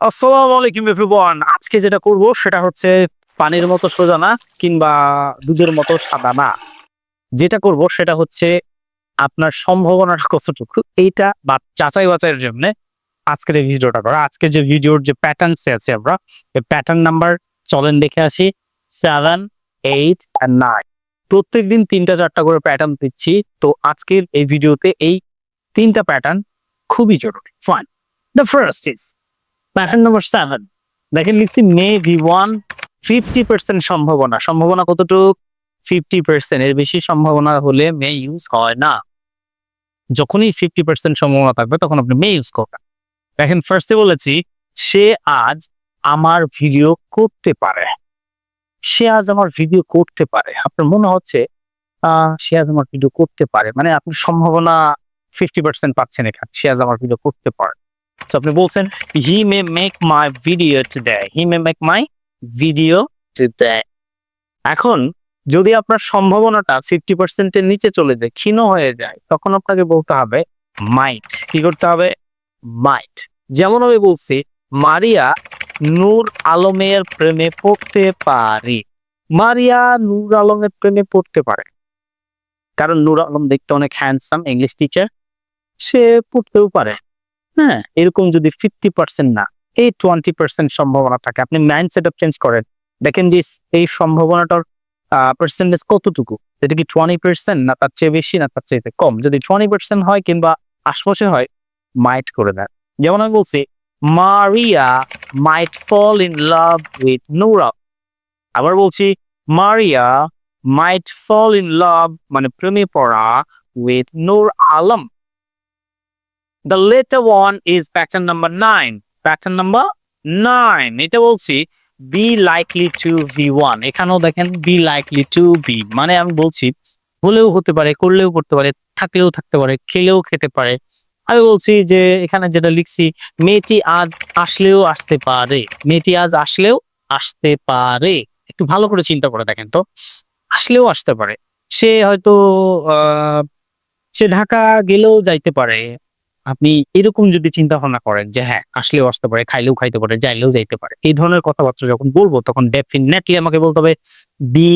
আসসালামু আলাইকুম এভরিওয়ান। আজকে যেটা করব সেটা হচ্ছে পানির মতো সোজা না, কিংবা দুধের মতো সাদা না। যেটা করব সেটা হচ্ছে আপনার সম্ভাবনাটা কতটুকু, এইটা বা যাচাই বাচাইয়ের জন্য আজকের এই ভিডিওটা করা। আজকের যে ভিডিওর যে প্যাটার্নস আছে আমরা, এই প্যাটার্ন নাম্বার চলেন দেখে আসি সেভেন এইট অ্যান্ড নাইন প্রত্যেক দিন তিনটা চারটা করে প্যাটার্ন দিচ্ছি, তো আজকের এই ভিডিওতে এই তিনটা প্যাটার্ন খুবই জরুরি। Fine the first is pattern number seven. দেখেন লিখছি may V one fifty percent সম্ভাবনা। সম্ভাবনা কতটুক? ফিফটি পার্সেন্ট এর বেশি সম্ভাবনা হলে মে ইউজ হয় না। যখনই ফিফটি পার্সেন্ট সম্ভাবনা থাকবে, তখন আপনি মে ইউজ করবেন। দেখেন ফার্স্টে বলেছি, সে আজ আমার ভিডিও করতে পারে। সে আজ আমার ভিডিও করতে পারে। আপনার মনে হচ্ছে সে আজ আমার ভিডিও করতে পারে। মানে আপনি সম্ভাবনা ফিফটি পার্সেন্ট পাচ্ছেন এখানে। সে আজ আমার ভিডিও করতে পারে। So, আপনি বলছেন he may make my video today he may make my video today এখন, যদি আপনার সম্ভাবনাটা ফিফটি পার্সেন্টের নিচে চলে যায়, ক্ষীণ হয়ে যায়, তখন আপনাকে বলতে হবে মাইট কি করতে হবে? মাইট যেমন আমি বলছি, মারিয়া নূর আলমের প্রেমে পড়তে পারে। মারিয়া নূর আলমের প্রেমে পড়তে পারে। কারণ নূর আলম দেখতে অনেক হ্যান্ডসাম ইংলিশ টিচার সে পড়তেও পারে। হ্যাঁ এরকম যদি ফিফটি পার্সেন্ট না, এই টোয়েন্টি পার্সেন্ট সম্ভাবনা থাকে। আপনি মাইন্ড সেট আপ চেঞ্জ করেন। দেখেন যে এই সম্ভাবনাটার পার্সেন্টেজ কতটুকু? এটা কি টোয়েন্টি পার্সেন্ট না তার চেয়ে বেশি না তার চেয়ে কম? যদি টোয়েন্টি পার্সেন্ট হয় কিংবা আশপাশে হয় মাইট করে দেন। যেমন আমি বলছি, Maria might fall in love with Nura আবার বলছি, মারিয়া মাইট ফল ইন লাভ মানে প্রেমে পড়া with Nur Alam The later one is pattern number nine. Pattern number nine. এটা বলছি be likely to be one. এখানেও দেখেন be likely to be. মানে আমি বলছি, হলেও হতে পারে, করলেও করতে পারে, থাকলেও থাকতে পারে, খেলেও খেতে পারে। আমি বলছি যে এখানে যেটা লিখছি, মেয়েটি আজ আসলেও আসতে পারে। মেয়েটি আজ আসলেও আসতে পারে। একটু ভালো করে চিন্তা করে দেখেন তো। আসলেও আসতে পারে। সে হয়তো সে ঢাকা গেলেও যাইতে পারে। আপনি এরকম যদি চিন্তা ভাবনা করেন যে হ্যাঁ আসলেও আসতে পারে, খাইলেও খাইতে পারে, যাইলেও যাইতে পারে, এই ধরনের কথাবার্তা যখন বলব, তখন ডেফিনেটলি আমাকে বলতে হবে বি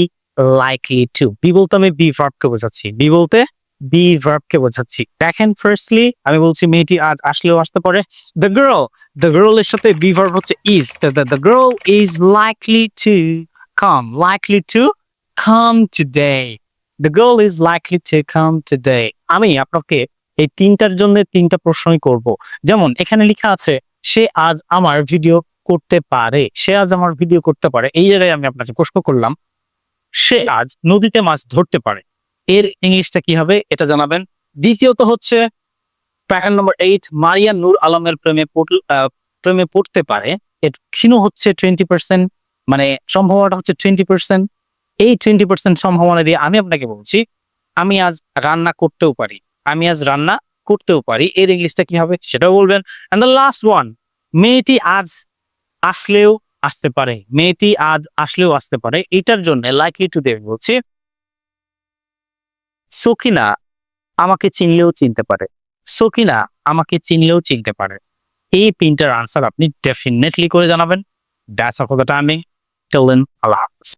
লাইকলি টু বি বলতে আমি বি ভার্ব কে বোঝাচ্ছি। বি বলতে বি ভার্ব কে বোঝাচ্ছি। দেখেন ফার্স্টলি আমি বলছি মেয়েটি আজ আসলেও আসতে পারে। দ্য গার্ল দ্য গার্ল এর সাথে বি ভার্ব হচ্ছে is the girl is likely to come likely to come today the girl is likely to come today আমি আপনাকে এই তিনটার জন্য তিনটা প্রশ্নই করব। যেমন এখানে লেখা আছে, সে আজ আমার ভিডিও করতে পারে। সে আজ আমার ভিডিও করতে পারে। এই জায়গায় আমি আপনাকে প্রশ্ন করলাম, সে আজ নদীতে মাছ ধরতে পারে। এর ইংলিশটা কি হবে? এটা জানাবেন। দ্বিতীয়ত হচ্ছে প্যাটার্ন নম্বর এইট, মারিয়া নূর আলমের প্রেমে প্রেমে পড়তে পারে। এর ক্ষীণ হচ্ছে টোয়েন্টি পার্সেন্ট মানে সম্ভাবনাটা হচ্ছে টোয়েন্টি পার্সেন্ট এই টোয়েন্টি পার্সেন্ট সম্ভাবনা দিয়ে আমি আপনাকে বলছি, আমি আজ রান্না করতেও পারি। আমি আজ রান্না করতেও পারি। এর ইংলিশটা কি হবে সেটাও বলবেন। এন্ড দ্য লাস্ট ওয়ান মেয়েটি আজ আসলেও আসতে পারে। মেয়েটি আজ আসলেও আসতে পারে। এটার জন্য লাইকলি টু দেব বলছি। সকিনা আমাকে চিনলেও চিনতে পারে। সকিনা আমাকে চিনলেও চিনতে পারে। এই তিনটার আনসার আপনি ডেফিনেটলি করে জানাবেন। That's of the timing till then আল্লাহ হাফেজ।